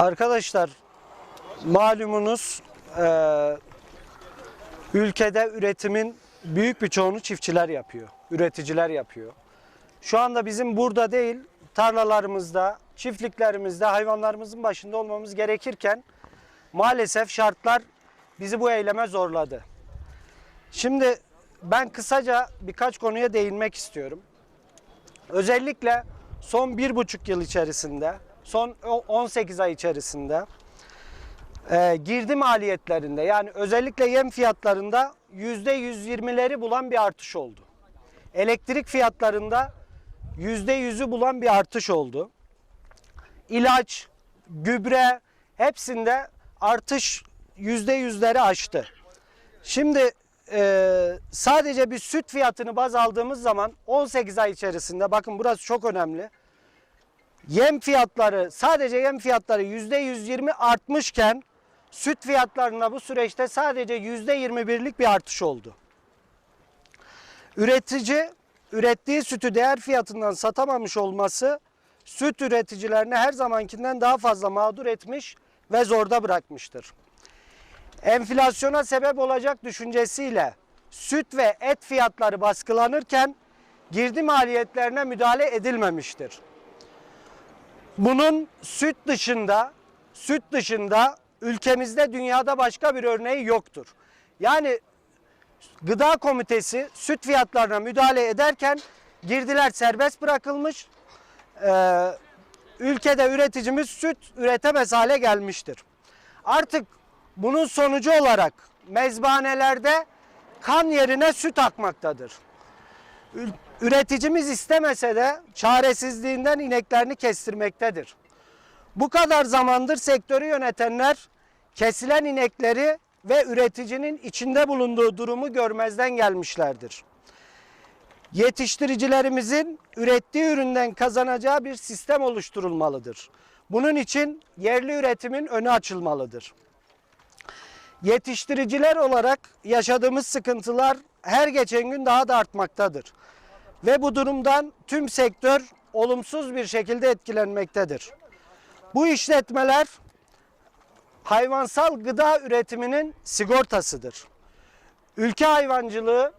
Arkadaşlar malumunuz eee, ülkede üretimin büyük bir çoğunu çiftçiler yapıyor, üreticiler yapıyor. Şu anda bizim burada değil tarlalarımızda, çiftliklerimizde hayvanlarımızın başında olmamız gerekirken maalesef şartlar bizi bu eyleme zorladı. Şimdi ben kısaca birkaç konuya değinmek istiyorum. Özellikle son bir buçuk yıl içerisinde, son o- 18 ay içerisinde e, girdi maliyetlerinde yani özellikle yem fiyatlarında yüzde 120'leri bulan bir artış oldu. Elektrik fiyatlarında yüzde yüzü bulan bir artış oldu. İlaç, gübre hepsinde artış yüzde yüzleri aştı. Şimdi e, sadece bir süt fiyatını baz aldığımız zaman 18 ay içerisinde bakın burası çok önemli. Yem fiyatları sadece yem fiyatları yüzde 120 artmışken süt fiyatlarında bu süreçte sadece yüzde 21'lik bir artış oldu. Üretici ürettiği sütü değer fiyatından satamamış olması süt üreticilerini her zamankinden daha fazla mağdur etmiş ve zorda bırakmıştır enflasyona sebep olacak düşüncesiyle süt ve et fiyatları baskılanırken girdi maliyetlerine müdahale edilmemiştir. Bunun süt dışında süt dışında ülkemizde dünyada başka bir örneği yoktur. Yani Gıda Komitesi süt fiyatlarına müdahale ederken girdiler serbest bırakılmış. Ee, ülkede üreticimiz süt üretemez hale gelmiştir. Artık bunun sonucu olarak mezbanelerde kan yerine süt akmaktadır. Üreticimiz istemese de çaresizliğinden ineklerini kestirmektedir. Bu kadar zamandır sektörü yönetenler kesilen inekleri ve üreticinin içinde bulunduğu durumu görmezden gelmişlerdir. Yetiştiricilerimizin ürettiği üründen kazanacağı bir sistem oluşturulmalıdır. Bunun için yerli üretimin önü açılmalıdır. Yetiştiriciler olarak yaşadığımız sıkıntılar her geçen gün daha da artmaktadır. Ve bu durumdan tüm sektör olumsuz bir şekilde etkilenmektedir. Bu işletmeler hayvansal gıda üretiminin sigortasıdır. Ülke hayvancılığı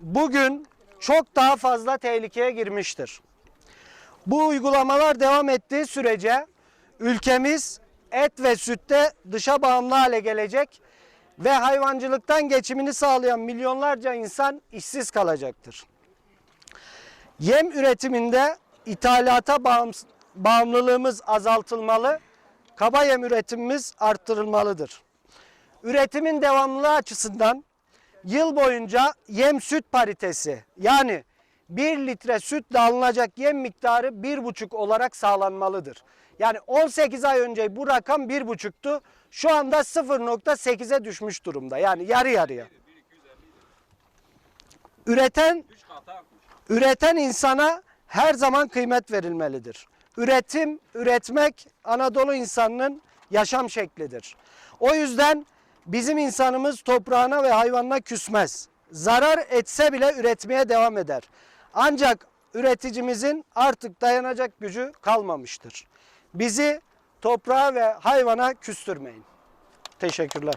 bugün çok daha fazla tehlikeye girmiştir. Bu uygulamalar devam ettiği sürece ülkemiz et ve sütte dışa bağımlı hale gelecek ve hayvancılıktan geçimini sağlayan milyonlarca insan işsiz kalacaktır. Yem üretiminde ithalata bağımlılığımız azaltılmalı, kaba yem üretimimiz arttırılmalıdır. Üretimin devamlılığı açısından yıl boyunca yem süt paritesi yani 1 litre sütle alınacak yem miktarı 1,5 olarak sağlanmalıdır. Yani 18 ay önce bu rakam 1,5'tu. Şu anda 0,8'e düşmüş durumda. Yani yarı yarıya. Üreten üreten insana her zaman kıymet verilmelidir. Üretim, üretmek Anadolu insanının yaşam şeklidir. O yüzden bizim insanımız toprağına ve hayvanına küsmez. Zarar etse bile üretmeye devam eder. Ancak üreticimizin artık dayanacak gücü kalmamıştır. Bizi toprağa ve hayvana küstürmeyin. Teşekkürler.